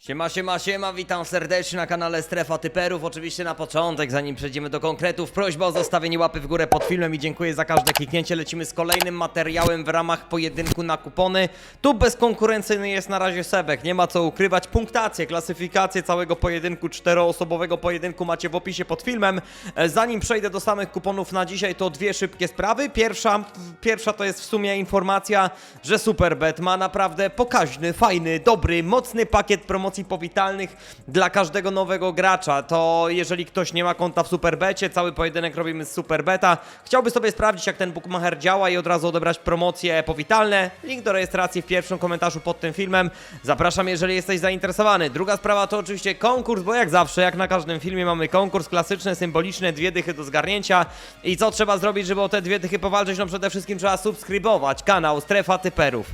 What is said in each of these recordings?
Siema, siema, siema, witam serdecznie na kanale Strefa Typerów. Oczywiście na początek, zanim przejdziemy do konkretów, prośba o zostawienie łapy w górę pod filmem i dziękuję za każde kliknięcie. Lecimy z kolejnym materiałem w ramach pojedynku na kupony. Tu bezkonkurencyjny jest na razie Sebek, nie ma co ukrywać. Punktację, klasyfikację całego pojedynku, czteroosobowego pojedynku macie w opisie pod filmem. E, Zanim przejdę do samych kuponów na dzisiaj, to dwie szybkie sprawy. Pierwsza, pierwsza to jest w sumie informacja, że Superbet ma naprawdę pokaźny, fajny, dobry, mocny pakiet promocji powitalnych dla każdego nowego gracza. To jeżeli ktoś nie ma konta w Superbecie, cały pojedynek robimy z Superbeta. Chciałby sobie sprawdzić, jak ten bookmacher działa i od razu odebrać promocje powitalne. Link do rejestracji w pierwszym komentarzu pod tym filmem. Zapraszam, jeżeli jesteś zainteresowany. Druga sprawa to oczywiście konkurs, bo jak zawsze, jak na każdym filmie mamy konkurs klasyczny, symboliczny, dwie dychy do zgarnięcia. I co trzeba zrobić, żeby o te dwie dychy powalczyć? No przede wszystkim trzeba subskrybować kanał Strefa Typerów.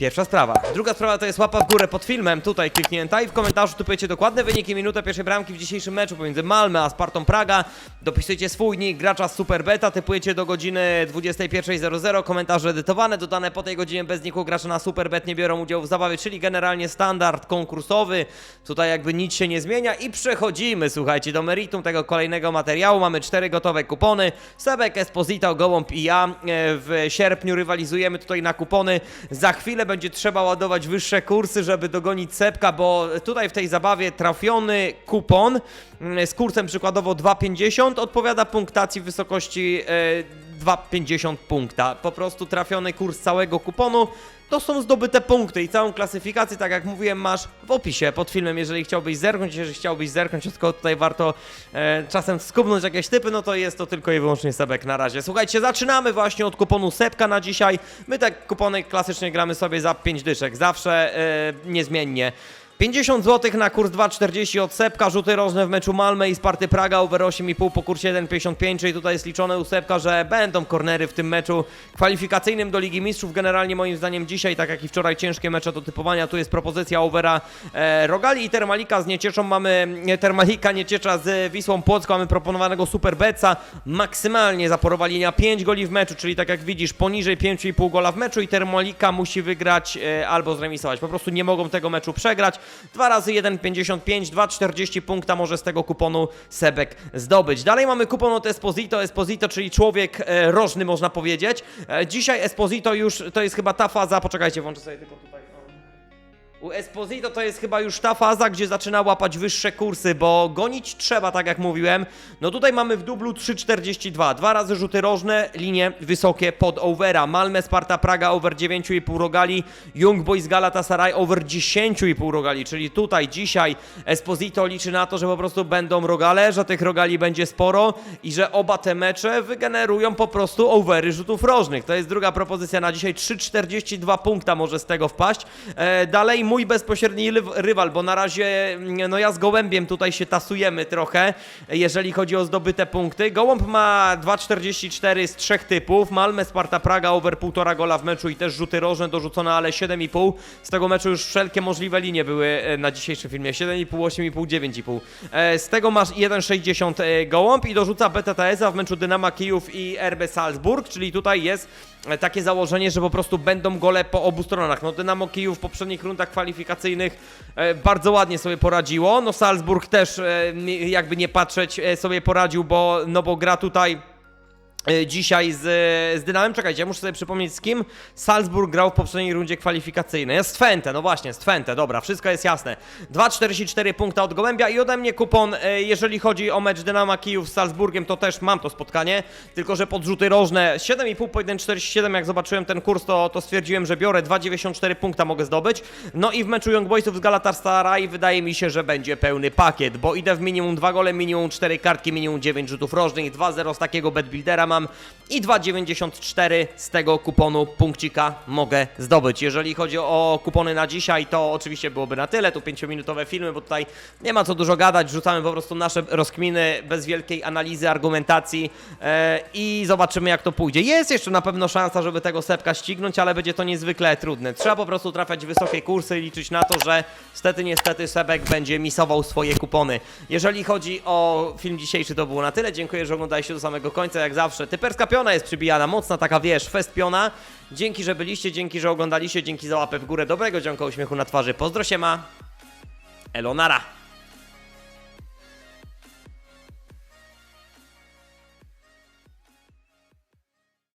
Pierwsza sprawa. Druga sprawa to jest łapa w górę pod filmem, tutaj kliknięta i w komentarzu typujecie dokładne wyniki minutę pierwszej bramki w dzisiejszym meczu pomiędzy Malmö a Spartą Praga. Dopisujecie swój nick gracza z Superbeta, typujecie do godziny 21.00, komentarze edytowane, dodane po tej godzinie bez niku gracza na Superbet nie biorą udziału w zabawie, czyli generalnie standard konkursowy. Tutaj jakby nic się nie zmienia i przechodzimy, słuchajcie, do meritum tego kolejnego materiału. Mamy cztery gotowe kupony. Sebek, Esposito, Gołąb i ja e, w sierpniu rywalizujemy tutaj na kupony. Za chwilę będzie trzeba ładować wyższe kursy, żeby dogonić Sepka, bo tutaj w tej zabawie trafiony kupon mm, z kursem przykładowo 2,50 odpowiada punktacji w wysokości e, 2,50 punkta. Po prostu trafiony kurs całego kuponu to są zdobyte punkty i całą klasyfikację, tak jak mówiłem, masz w opisie pod filmem, jeżeli chciałbyś zerknąć, jeżeli chciałbyś zerknąć, tylko tutaj warto e, czasem skubnąć jakieś typy, no to jest to tylko i wyłącznie Sebek na razie. Słuchajcie, zaczynamy właśnie od kuponu Sepka na dzisiaj. My tak kupony klasycznie gramy sobie za 5 dyszek, zawsze e, niezmiennie. 50 zł na kurs 2,40 od Sepka, rzuty rożne w meczu Malmö i Sparty Praga over 8,5 po kursie 1,55, czyli tutaj jest liczone u Sepka, że będą kornery w tym meczu kwalifikacyjnym do Ligi Mistrzów. Generalnie moim zdaniem dzisiaj, tak jak i wczoraj, ciężkie mecze do typowania. Tu jest propozycja overa e, Rogali i Termalika z Niecieczą. Mamy e, Termalika, Nieciecza z Wisłą Płocką, mamy proponowanego Super Beca. Maksymalnie zaporowa linia 5 goli w meczu, czyli tak jak widzisz, poniżej 5,5 gola w meczu i Termalika musi wygrać e, albo zremisować. Po prostu nie mogą tego meczu przegrać. 2 razy 1,55, 2,40 punkta może z tego kuponu Sebek zdobyć. Dalej mamy kupon od Esposito. Esposito, czyli człowiek e, rożny, można powiedzieć. E, dzisiaj Esposito już, to jest chyba ta faza, poczekajcie, włączę sobie tylko tutaj. U Esposito to jest chyba już ta faza, gdzie zaczyna łapać wyższe kursy, bo gonić trzeba, tak jak mówiłem. No tutaj mamy w dublu 3,42. Dwa razy rzuty rożne, linie wysokie pod overa. Malmę, Sparta, Praga over 9,5 rogali. Young Boys Galatasaray over 10,5 rogali. Czyli tutaj dzisiaj Esposito liczy na to, że po prostu będą rogale, że tych rogali będzie sporo i że oba te mecze wygenerują po prostu overy rzutów rożnych. To jest druga propozycja na dzisiaj. 3,42 punkta może z tego wpaść. E, dalej mój bezpośredni ryw- rywal, bo na razie mm, no ja z Gołębiem tutaj się tasujemy trochę, jeżeli chodzi o zdobyte punkty. Gołąb ma 2,44 z trzech typów. Malmę, Sparta Praga over 1,5 gola w meczu i też rzuty rożne dorzucone, ale 7,5. Z tego meczu już wszelkie możliwe linie były e, na dzisiejszym filmie. 7,5, 8,5, 9,5. E, Z tego masz 1,60 e, Gołąb i dorzuca BTTS-a w meczu Dynama Kijów i RB Salzburg, czyli tutaj jest e, takie założenie, że po prostu będą gole po obu stronach. No Dynamo Kijów w poprzednich rundach kwalifikacyjnych e, bardzo ładnie sobie poradziło. No Salzburg też e, jakby nie patrzeć e, sobie poradził, bo no bo gra tutaj dzisiaj z, z Dynamem. Czekajcie, ja muszę sobie przypomnieć z kim Salzburg grał w poprzedniej rundzie kwalifikacyjnej. Jest Twente, no właśnie, z Twente, dobra, wszystko jest jasne. 2,44 punkta od Gołębia i ode mnie kupon, e, jeżeli chodzi o mecz Dynama Kijów z Salzburgiem, to też mam to spotkanie, tylko że podrzuty rożne 7,5 po 1,47, jak zobaczyłem ten kurs, to, to stwierdziłem, że biorę 2,94 punkta mogę zdobyć. No i w meczu Young Boysów z Galatasaray wydaje mi się, że będzie pełny pakiet, bo idę w minimum 2 gole, minimum 4 kartki, minimum 9 rzutów rożnych, 2,0 z takiego betbuildera mam i 2,94 z tego kuponu punkcika mogę zdobyć. Jeżeli chodzi o kupony na dzisiaj, to oczywiście byłoby na tyle, tu 5-minutowe filmy, bo tutaj nie ma co dużo gadać, rzucamy po prostu nasze rozkminy bez wielkiej analizy, argumentacji e, i zobaczymy jak to pójdzie. Jest jeszcze na pewno szansa, żeby tego sepka ścignąć, ale będzie to niezwykle trudne. Trzeba po prostu trafiać w wysokie kursy i liczyć na to, że stety niestety sebek będzie misował swoje kupony. Jeżeli chodzi o film dzisiejszy, to było na tyle. Dziękuję, że oglądaliście do samego końca, jak zawsze. Typerska piona jest przybijana, mocna taka, wiesz, fest piona. Dzięki, że byliście, dzięki, że oglądaliście, dzięki za łapę w górę. Dobrego dzionka uśmiechu na twarzy. Pozdro się ma. Elonara.